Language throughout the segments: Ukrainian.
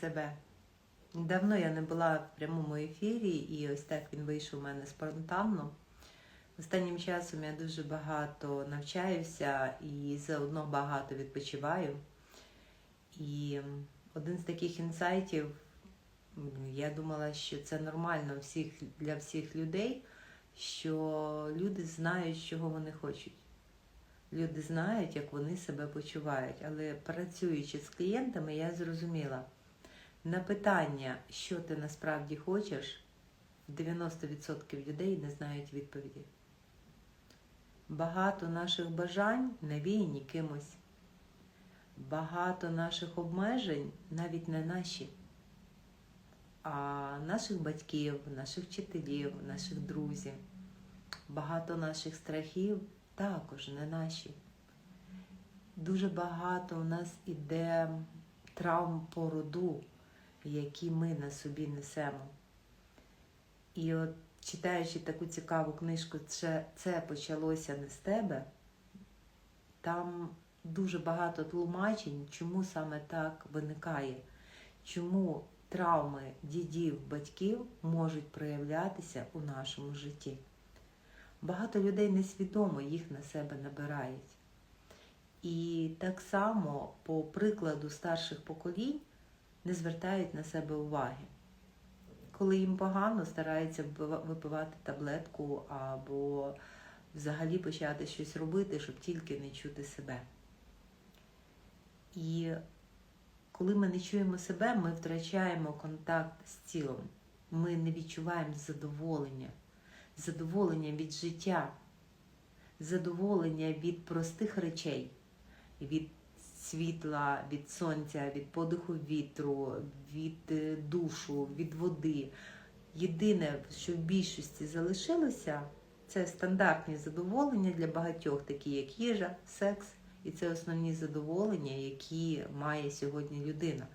Себе. Давно я не була в прямому ефірі, і ось так він вийшов у мене спонтанно. Останнім часом я дуже багато навчаюся і заодно багато відпочиваю. І один з таких інсайтів, я думала, що це нормально всіх, для всіх людей, що люди знають, чого вони хочуть. Люди знають, як вони себе почувають. Але працюючи з клієнтами, я зрозуміла, на питання, що ти насправді хочеш, 90% людей не знають відповіді. Багато наших бажань навіяні кимось. Багато наших обмежень навіть не наші, а наших батьків, наших вчителів, наших друзів. Багато наших страхів також не наші. Дуже багато у нас іде травм по роду, які ми на собі несемо. І от читаючи таку цікаву книжку, це, це почалося не з тебе, там дуже багато тлумачень, чому саме так виникає, чому травми дідів, батьків можуть проявлятися у нашому житті. Багато людей несвідомо їх на себе набирають. І так само, по прикладу старших поколінь, не звертають на себе уваги. Коли їм погано, стараються випивати таблетку або взагалі почати щось робити, щоб тільки не чути себе. І коли ми не чуємо себе, ми втрачаємо контакт з тілом. Ми не відчуваємо задоволення, задоволення від життя, задоволення від простих речей, від світла, від сонця, від подиху вітру, від е, душу, від води. Єдине, що в більшості залишилося, це стандартні задоволення для багатьох, такі як їжа, секс, і це основні задоволення, які має сьогодні людина.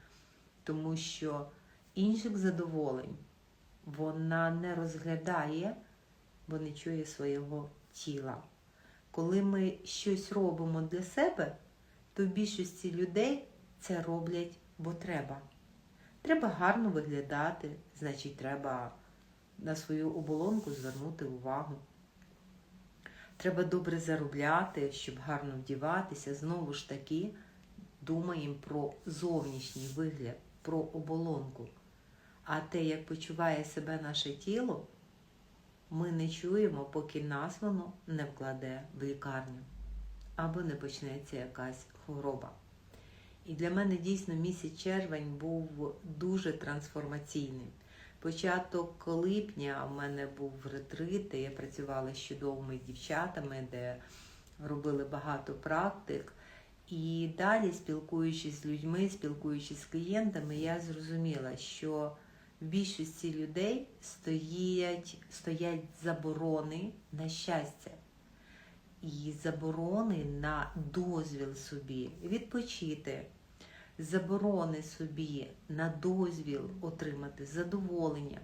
Тому що інших задоволень вона не розглядає, бо не чує свого тіла. Коли ми щось робимо для себе, то в більшості людей це роблять, бо треба. Треба гарно виглядати, значить, треба на свою оболонку звернути увагу. Треба добре заробляти, щоб гарно вдіватися. Знову ж таки, думаємо про зовнішній вигляд, про оболонку. А те, як почуває себе наше тіло, ми не чуємо, поки нас воно не вкладе в лікарню або не почнеться якась хвороба. І для мене дійсно місяць червень був дуже трансформаційним. Початок липня у мене був ретрит, я працювала з чудовими дівчатами, де робили багато практик. І далі, спілкуючись з людьми, спілкуючись з клієнтами, я зрозуміла, що в більшості людей стоять, стоять заборони на щастя і заборони на дозвіл собі відпочити, заборони собі на дозвіл отримати задоволення,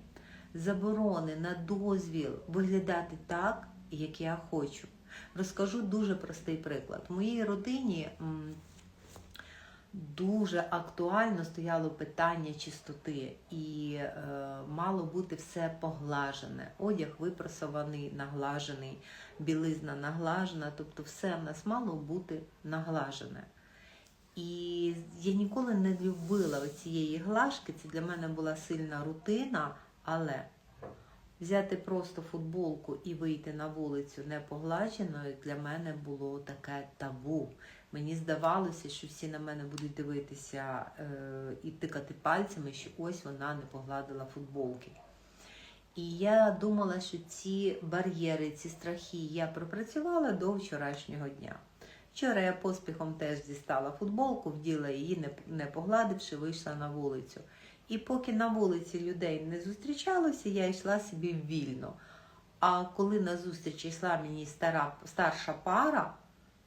заборони на дозвіл виглядати так, як я хочу. Розкажу дуже простий приклад. В моїй родині дуже актуально стояло питання чистоти, і е, мало бути все поглажене. Одяг випрасований, наглажений, білизна наглажена, тобто все в нас мало бути наглажене. І я ніколи не любила цієї глажки, це для мене була сильна рутина, але взяти просто футболку і вийти на вулицю непогладженою для мене було таке табу. Мені здавалося, що всі на мене будуть дивитися е, і тикати пальцями, що ось вона не погладила футболки. І я думала, що ці бар'єри, ці страхи я пропрацювала до вчорашнього дня. Вчора я поспіхом теж дістала футболку, вділа її, не, погладивши, вийшла на вулицю. І поки на вулиці людей не зустрічалося, я йшла собі вільно. А коли на зустріч йшла мені стара, старша пара,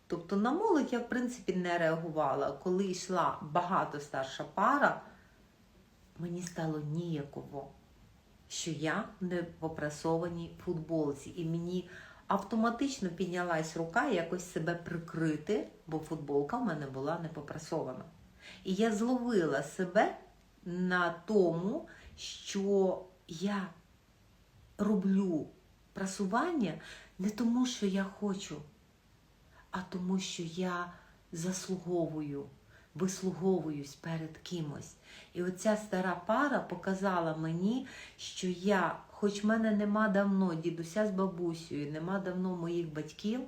тобто на молодь я в принципі не реагувала. Коли йшла багато старша пара, мені стало ніяково, що я не в попрасованій футболці. І мені автоматично піднялась рука якось себе прикрити, бо футболка в мене була не попрасована. І я зловила себе на тому, що я роблю прасування не тому, що я хочу, а тому, що я заслуговую, вислуговуюсь перед кимось. І оця стара пара показала мені, що я, хоч в мене нема давно дідуся з бабусею, нема давно моїх батьків,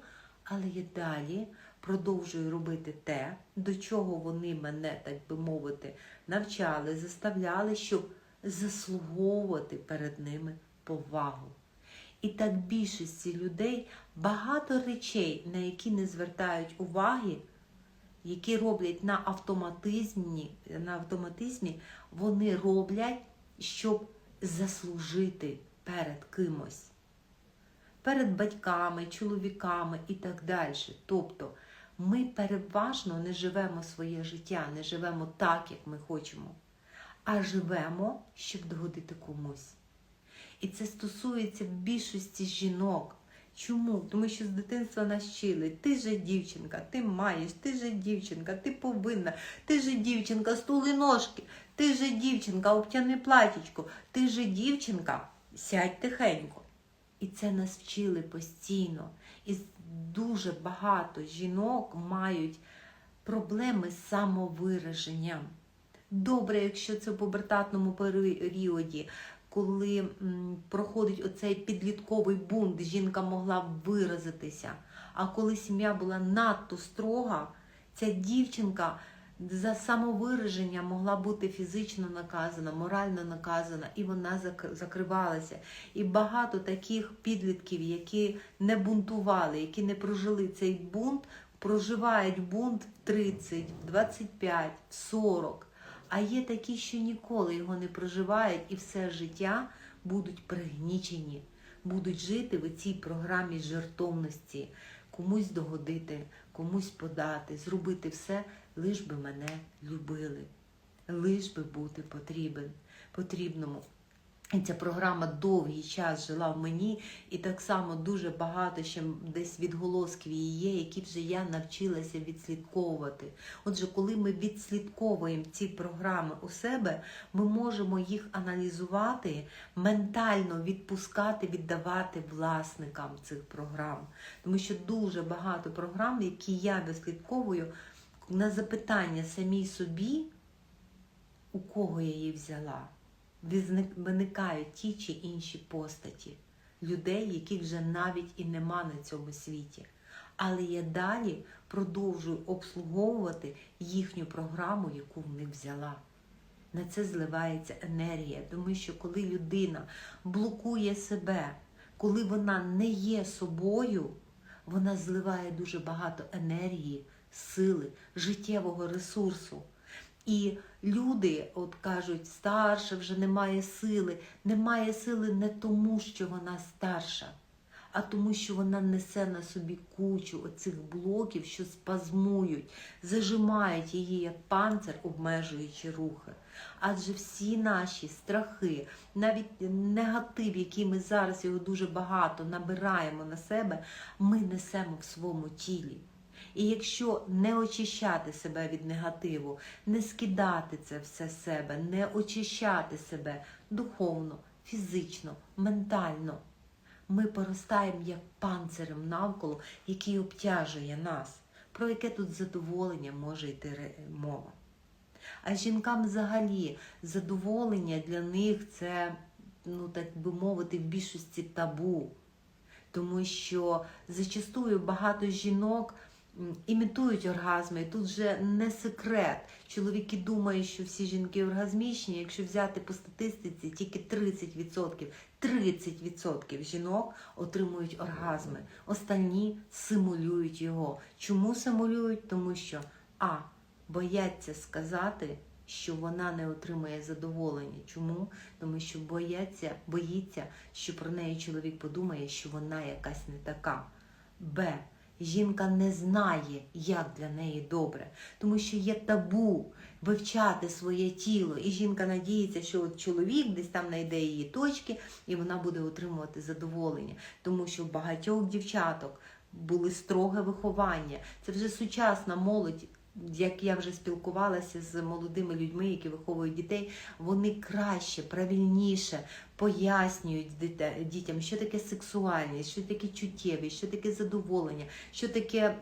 але я далі продовжую робити те, до чого вони мене, так би мовити, навчали, заставляли, щоб заслуговувати перед ними повагу. І так більшості людей багато речей, на які не звертають уваги, які роблять на автоматизмі, на автоматизмі, вони роблять, щоб заслужити перед кимось, перед батьками, чоловіками і так далі. Тобто ми переважно не живемо своє життя, не живемо так, як ми хочемо, а живемо, щоб догодити комусь. І це стосується більшості жінок. Чому? Тому що з дитинства нас вчили, ти же дівчинка, ти маєш, ти же дівчинка, ти повинна, ти же дівчинка, стули ножки, ти же дівчинка, обтяни платічко, ти же дівчинка, сядь тихенько. І це нас вчили постійно. І дуже багато жінок мають проблеми з самовираженням. Добре, якщо це в пубертатному періоді, коли проходить оцей підлітковий бунт, жінка могла виразитися. А коли сім'я була надто строга, ця дівчинка за самовираження могла бути фізично наказана, морально наказана, і вона зак- закривалася. І багато таких підлітків, які не бунтували, які не прожили цей бунт, проживають бунт в 30, в 25, в 40. А є такі, що ніколи його не проживають і все життя будуть пригнічені, будуть жити в цій програмі жертовності, комусь догодити, комусь подати, зробити все, лиш би мене любили, лиш би бути потрібен, потрібному. Ця програма довгий час жила в мені, і так само дуже багато ще десь відголосків її є, які вже я навчилася відслідковувати. Отже, коли ми відслідковуємо ці програми у себе, ми можемо їх аналізувати, ментально відпускати, віддавати власникам цих програм. Тому що дуже багато програм, які я відслідковую, на запитання самій собі, у кого я її взяла виникають ті чи інші постаті людей, яких вже навіть і нема на цьому світі. Але я далі продовжую обслуговувати їхню програму, яку в них взяла. На це зливається енергія, тому що коли людина блокує себе, коли вона не є собою, вона зливає дуже багато енергії, сили, життєвого ресурсу. І люди, от кажуть, старша вже немає сили. Немає сили не тому, що вона старша, а тому, що вона несе на собі кучу оцих блоків, що спазмують, зажимають її як панцир, обмежуючи рухи. Адже всі наші страхи, навіть негатив, який ми зараз його дуже багато набираємо на себе, ми несемо в своєму тілі. І якщо не очищати себе від негативу, не скидати це все себе, не очищати себе духовно, фізично, ментально, ми поростаємо як панцирем навколо, який обтяжує нас. Про яке тут задоволення може йти мова? А жінкам взагалі задоволення для них це, ну так би мовити, в більшості табу. Тому що зачастую багато жінок імітують оргазми. І тут вже не секрет. Чоловіки думають, що всі жінки оргазмічні. Якщо взяти по статистиці, тільки 30%, 30% жінок отримують оргазми. Останні симулюють його. Чому симулюють? Тому що а. Бояться сказати, що вона не отримає задоволення. Чому? Тому що бояться, боїться, що про неї чоловік подумає, що вона якась не така. Б. Жінка не знає, як для неї добре, тому що є табу вивчати своє тіло. І жінка надіється, що от чоловік десь там знайде її точки, і вона буде отримувати задоволення. Тому що багатьох дівчаток були строге виховання. Це вже сучасна молодь як я вже спілкувалася з молодими людьми, які виховують дітей, вони краще, правильніше пояснюють дітям, що таке сексуальність, що таке чуттєвість, що таке задоволення, що таке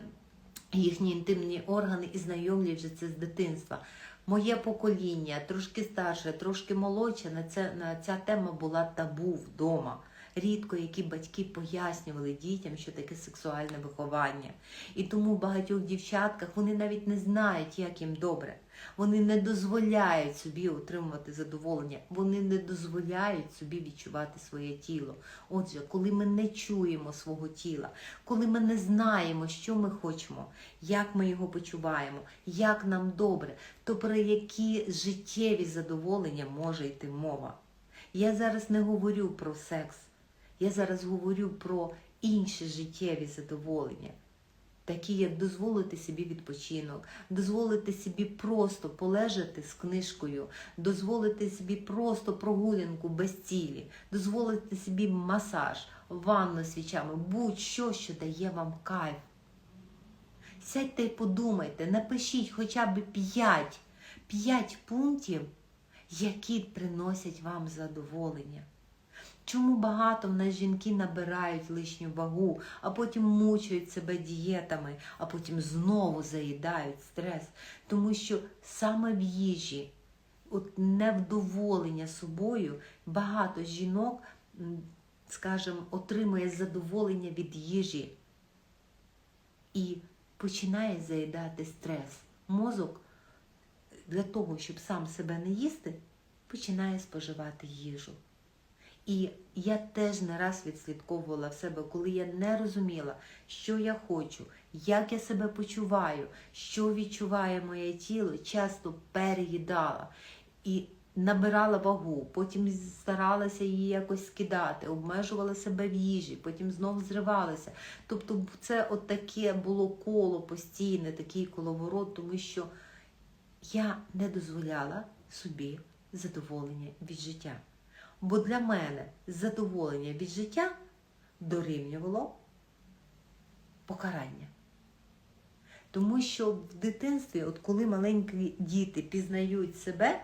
їхні інтимні органи і знайомлять вже це з дитинства. Моє покоління, трошки старше, трошки молодше, на, це, на ця тема була табу вдома. Рідко які батьки пояснювали дітям, що таке сексуальне виховання. І тому багатьох дівчатках вони навіть не знають, як їм добре. Вони не дозволяють собі отримувати задоволення, вони не дозволяють собі відчувати своє тіло. Отже, коли ми не чуємо свого тіла, коли ми не знаємо, що ми хочемо, як ми його почуваємо, як нам добре, то про які життєві задоволення може йти мова. Я зараз не говорю про секс, я зараз говорю про інші життєві задоволення. Такі, як дозволити собі відпочинок, дозволити собі просто полежати з книжкою, дозволити собі просто прогулянку без цілі, дозволити собі масаж, ванну свічами, будь-що, що дає вам кайф. Сядьте і подумайте, напишіть хоча б 5, 5 пунктів, які приносять вам задоволення. Чому багато в нас жінки набирають лишню вагу, а потім мучають себе дієтами, а потім знову заїдають стрес? Тому що саме в їжі, от невдоволення собою, багато жінок, скажімо, отримує задоволення від їжі і починає заїдати стрес. Мозок для того, щоб сам себе не їсти, починає споживати їжу. І я теж не раз відслідковувала в себе, коли я не розуміла, що я хочу, як я себе почуваю, що відчуває моє тіло, часто переїдала і набирала вагу, потім старалася її якось скидати, обмежувала себе в їжі, потім знов зривалася. Тобто це от таке було коло постійне, такий коловорот, тому що я не дозволяла собі задоволення від життя. Бо для мене задоволення від життя дорівнювало покарання. Тому що в дитинстві, от коли маленькі діти пізнають себе,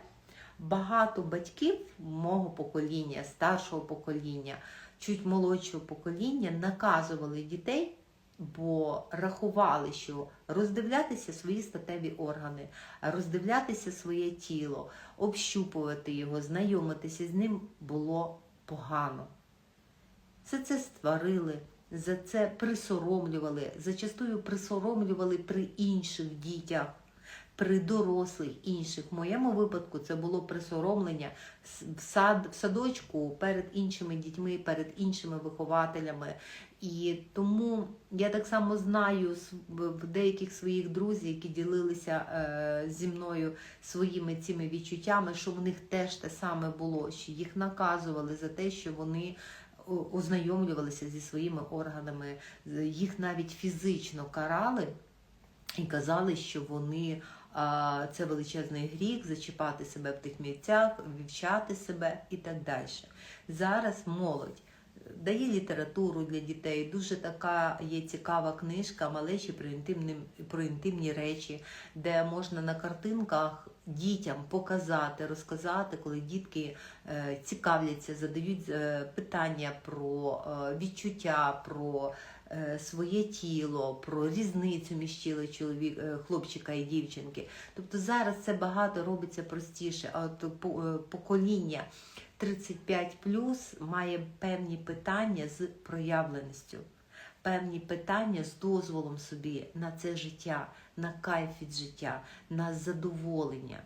багато батьків мого покоління, старшого покоління, чуть молодшого покоління наказували дітей, бо рахували, що роздивлятися свої статеві органи, роздивлятися своє тіло, общупувати його, знайомитися з ним було погано. За це створили, за це присоромлювали, зачастую присоромлювали при інших дітях, при дорослих інших. В моєму випадку це було присоромлення в, сад, в садочку перед іншими дітьми, перед іншими вихователями. І тому я так само знаю в деяких своїх друзів, які ділилися е, зі мною своїми цими відчуттями, що в них теж те саме було, що їх наказували за те, що вони ознайомлювалися зі своїми органами, їх навіть фізично карали і казали, що вони це величезний гріх, зачіпати себе в тих місцях, вивчати себе і так далі. Зараз молодь дає літературу для дітей. Дуже така є цікава книжка Малечі про інтимні, про інтимні речі, де можна на картинках дітям показати, розказати, коли дітки е, цікавляться, задають е, питання про е, відчуття, про своє тіло, про різницю між тілом чоловік, хлопчика і дівчинки. Тобто зараз це багато робиться простіше, а от по- покоління. 35 має певні питання з проявленістю, певні питання з дозволом собі на це життя, на кайф від життя, на задоволення.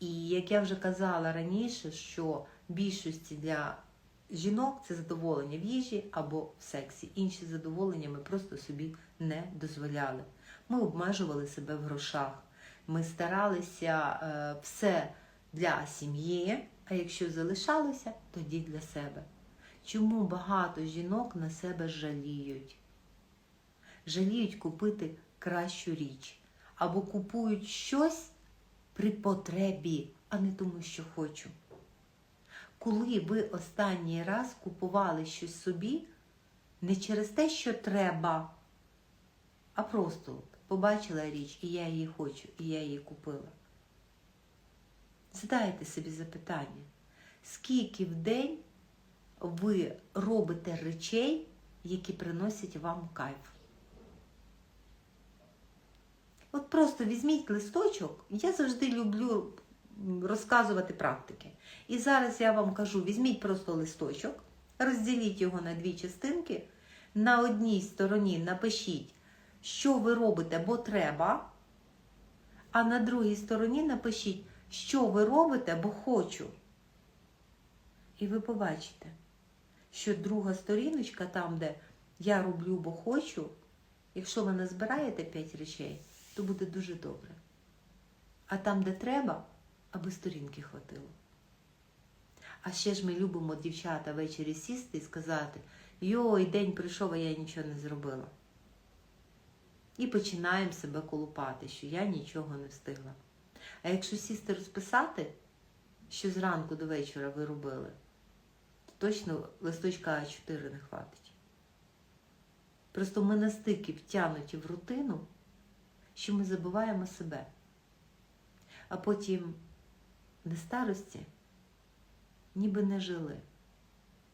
І як я вже казала раніше, що більшості для жінок це задоволення в їжі або в сексі. Інші задоволення ми просто собі не дозволяли. Ми обмежували себе в грошах. Ми старалися е, все для сім'ї, а якщо залишалося, тоді для себе. Чому багато жінок на себе жаліють? Жаліють купити кращу річ або купують щось при потребі, а не тому, що хочу. Коли ви останній раз купували щось собі не через те, що треба, а просто побачила річ, і я її хочу, і я її купила. Задайте собі запитання, скільки в день ви робите речей, які приносять вам кайф? От просто візьміть листочок, я завжди люблю розказувати практики. І зараз я вам кажу: візьміть просто листочок, розділіть його на дві частинки. На одній стороні напишіть, що ви робите, бо треба. А на другій стороні напишіть, що ви робите, бо хочу. І ви побачите, що друга сторіночка, там, де я роблю, бо хочу, якщо ви назбираєте 5 речей, то буде дуже добре. А там, де треба, аби сторінки хватило. А ще ж ми любимо дівчата ввечері сісти і сказати, йой, день прийшов, а я нічого не зробила. І починаємо себе колупати, що я нічого не встигла. А якщо сісти розписати, що зранку до вечора ви робили, то точно листочка А4 не хватить. Просто ми настільки втягнуті в рутину, що ми забуваємо себе. А потім на старості ніби не жили.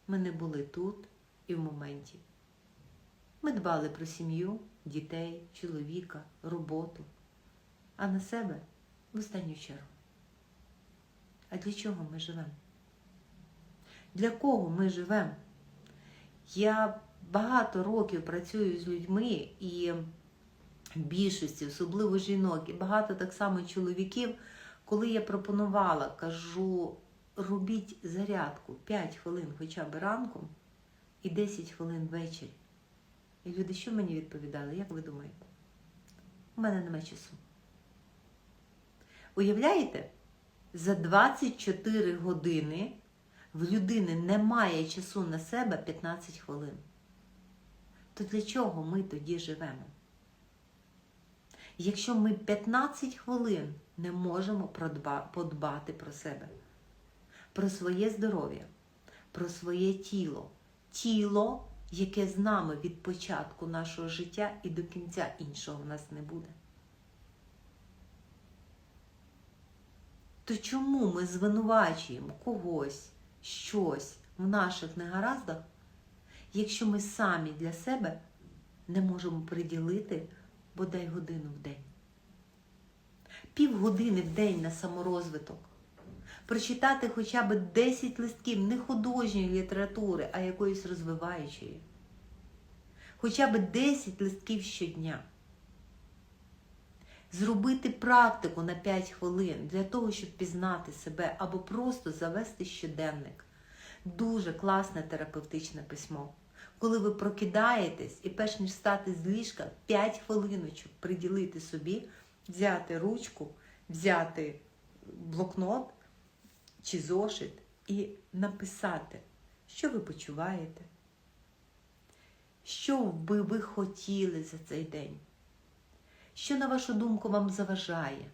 Ми не були тут і в моменті. Ми дбали про сім'ю, дітей, чоловіка, роботу, а на себе в останню чергу. А для чого ми живемо? Для кого ми живемо? Я багато років працюю з людьми і більшості, особливо жінок, і багато так само чоловіків, коли я пропонувала, кажу, робіть зарядку 5 хвилин хоча б ранком і 10 хвилин ввечері. І люди, що мені відповідали? Як ви думаєте? У мене немає часу. Уявляєте? За 24 години в людини немає часу на себе 15 хвилин. То для чого ми тоді живемо? Якщо ми 15 хвилин не можемо подбати про себе, про своє здоров'я, про своє тіло, тіло, яке з нами від початку нашого життя і до кінця іншого в нас не буде. То чому ми звинувачуємо когось, щось в наших негараздах, якщо ми самі для себе не можемо приділити бодай годину в день? Півгодини в день на саморозвиток. Прочитати хоча б 10 листків не художньої літератури, а якоїсь розвиваючої. Хоча б 10 листків щодня. Зробити практику на 5 хвилин для того, щоб пізнати себе, або просто завести щоденник. Дуже класне терапевтичне письмо. Коли ви прокидаєтесь і перш ніж стати з ліжка, 5 хвилиночок приділити собі, взяти ручку, взяти блокнот чи зошит і написати, що ви почуваєте, що би ви хотіли за цей день, що, на вашу думку, вам заважає.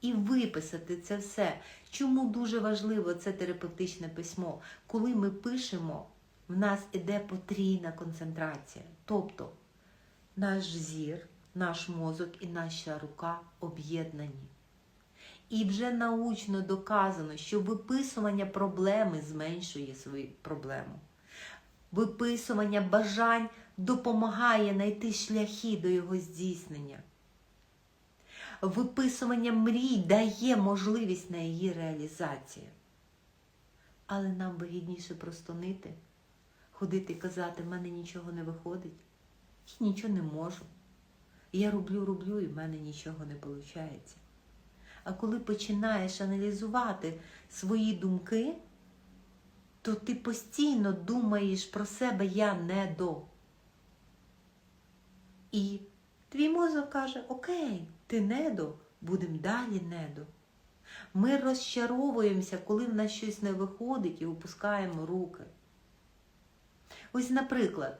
І виписати це все. Чому дуже важливо це терапевтичне письмо? Коли ми пишемо, в нас іде потрійна концентрація. Тобто наш зір, наш мозок і наша рука об'єднані. І вже научно доказано, що виписування проблеми зменшує свою проблему. Виписування бажань допомагає знайти шляхи до його здійснення. Виписування мрій дає можливість на її реалізацію. Але нам вигідніше простонити, ходити і казати, в мене нічого не виходить, я нічого не можу. Я роблю, роблю, і в мене нічого не виходить. А коли починаєш аналізувати свої думки, то ти постійно думаєш про себе я не до. І твій мозок каже, окей, ти недо, будемо далі недо. Ми розчаровуємося, коли в нас щось не виходить і опускаємо руки. Ось, наприклад,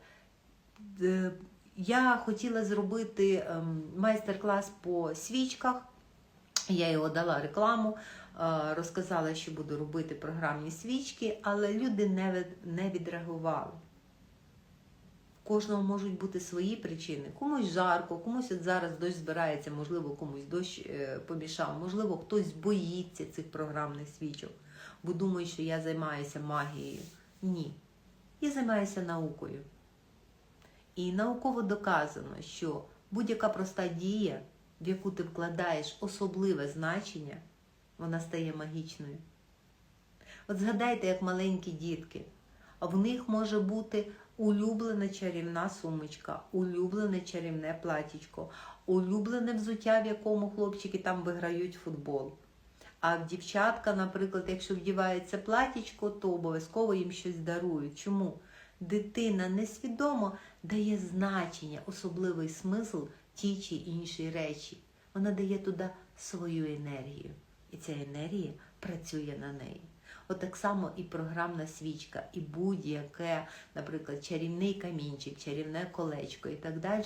я хотіла зробити майстер-клас по свічках. Я його дала рекламу, розказала, що буду робити програмні свічки, але люди не відреагували. У кожного можуть бути свої причини. Комусь жарко, комусь от зараз дощ збирається, можливо, комусь дощ е, помішав, можливо, хтось боїться цих програмних свічок, бо думає, що я займаюся магією. Ні. Я займаюся наукою. І науково доказано, що будь-яка проста дія, в яку ти вкладаєш особливе значення, вона стає магічною. От згадайте, як маленькі дітки, в них може бути улюблена чарівна сумочка, улюблене чарівне платічко, улюблене взуття, в якому хлопчики там виграють футбол. А в дівчатка, наприклад, якщо вдівається платічко, то обов'язково їм щось дарують. Чому? Дитина несвідомо дає значення, особливий смисл тій чи іншій речі. Вона дає туди свою енергію. І ця енергія працює на неї. От само і програмна свічка, і будь-яке, наприклад, чарівний камінчик, чарівне колечко і так далі,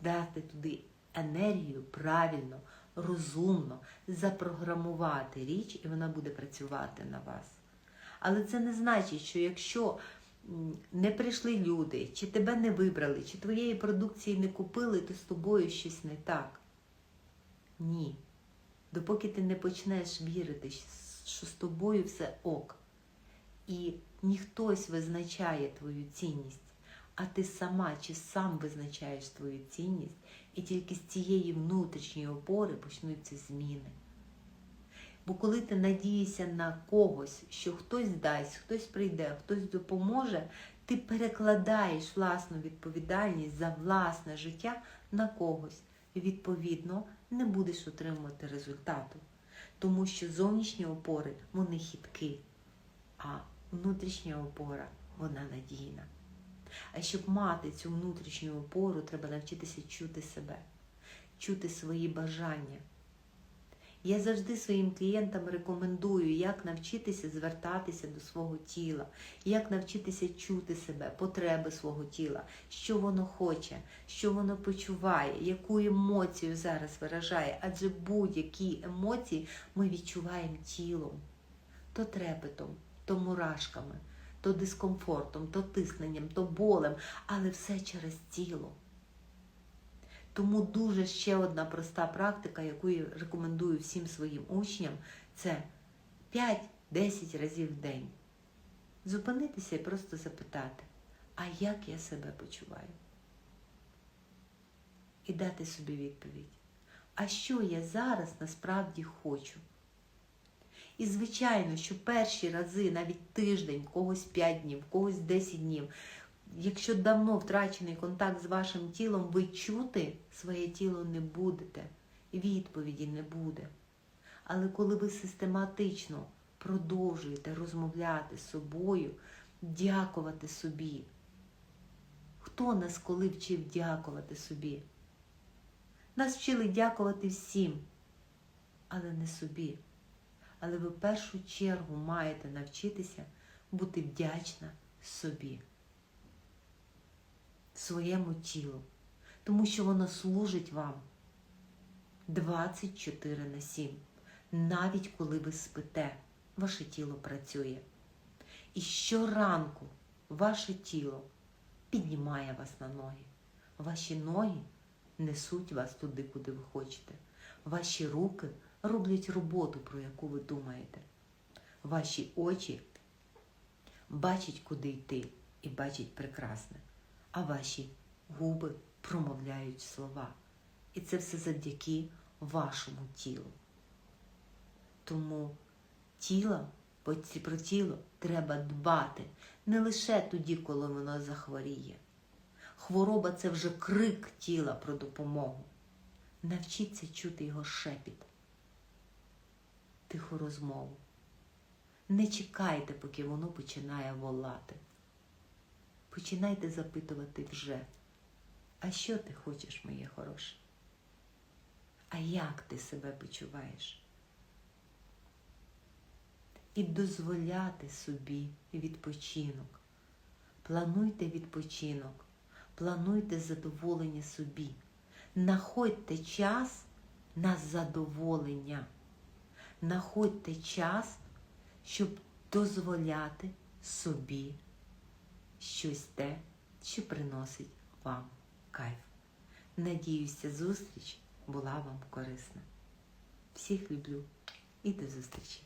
дати туди енергію правильно, розумно, запрограмувати річ, і вона буде працювати на вас. Але це не значить, що якщо не прийшли люди, чи тебе не вибрали, чи твоєї продукції не купили, то з тобою щось не так. Ні. Допоки ти не почнеш вірити, що з тобою все ок. І не хтось визначає твою цінність, а ти сама чи сам визначаєш твою цінність, і тільки з цієї внутрішньої опори почнуться зміни. Бо коли ти надієшся на когось, що хтось дасть, хтось прийде, хтось допоможе, ти перекладаєш власну відповідальність за власне життя на когось. І, відповідно, не будеш отримувати результату. Тому що зовнішні опори вони хиткі, а внутрішня опора вона надійна. А щоб мати цю внутрішню опору, треба навчитися чути себе, чути свої бажання. Я завжди своїм клієнтам рекомендую, як навчитися звертатися до свого тіла, як навчитися чути себе, потреби свого тіла, що воно хоче, що воно почуває, яку емоцію зараз виражає. Адже будь-які емоції ми відчуваємо тілом, то трепетом, то мурашками, то дискомфортом, то тисненням, то болем, але все через тіло. Тому дуже ще одна проста практика, яку я рекомендую всім своїм учням, це 5-10 разів в день. Зупинитися і просто запитати, а як я себе почуваю? І дати собі відповідь. А що я зараз насправді хочу? І, звичайно, що перші рази, навіть тиждень, когось 5 днів, в когось 10 днів, якщо давно втрачений контакт з вашим тілом, ви чути своє тіло не будете, відповіді не буде. Але коли ви систематично продовжуєте розмовляти з собою, дякувати собі, хто нас коли вчив дякувати собі? Нас вчили дякувати всім, але не собі. Але ви в першу чергу маєте навчитися бути вдячна собі своєму тілу, тому що воно служить вам 24 на 7. Навіть коли ви спите, ваше тіло працює. І щоранку ваше тіло піднімає вас на ноги. Ваші ноги несуть вас туди, куди ви хочете. Ваші руки роблять роботу, про яку ви думаєте. Ваші очі бачать, куди йти, і бачать прекрасне а ваші губи промовляють слова. І це все завдяки вашому тілу. Тому тіло, про тіло треба дбати не лише тоді, коли воно захворіє. Хвороба це вже крик тіла про допомогу. Навчіться чути його шепіт, тиху розмову. Не чекайте, поки воно починає волати починайте запитувати вже, а що ти хочеш, моє хороше? А як ти себе почуваєш? І дозволяти собі відпочинок. Плануйте відпочинок, плануйте задоволення собі. Находьте час на задоволення. Находьте час, щоб дозволяти собі щось те, що приносить вам кайф. Надіюся, зустріч була вам корисна. Всіх люблю і до зустрічі!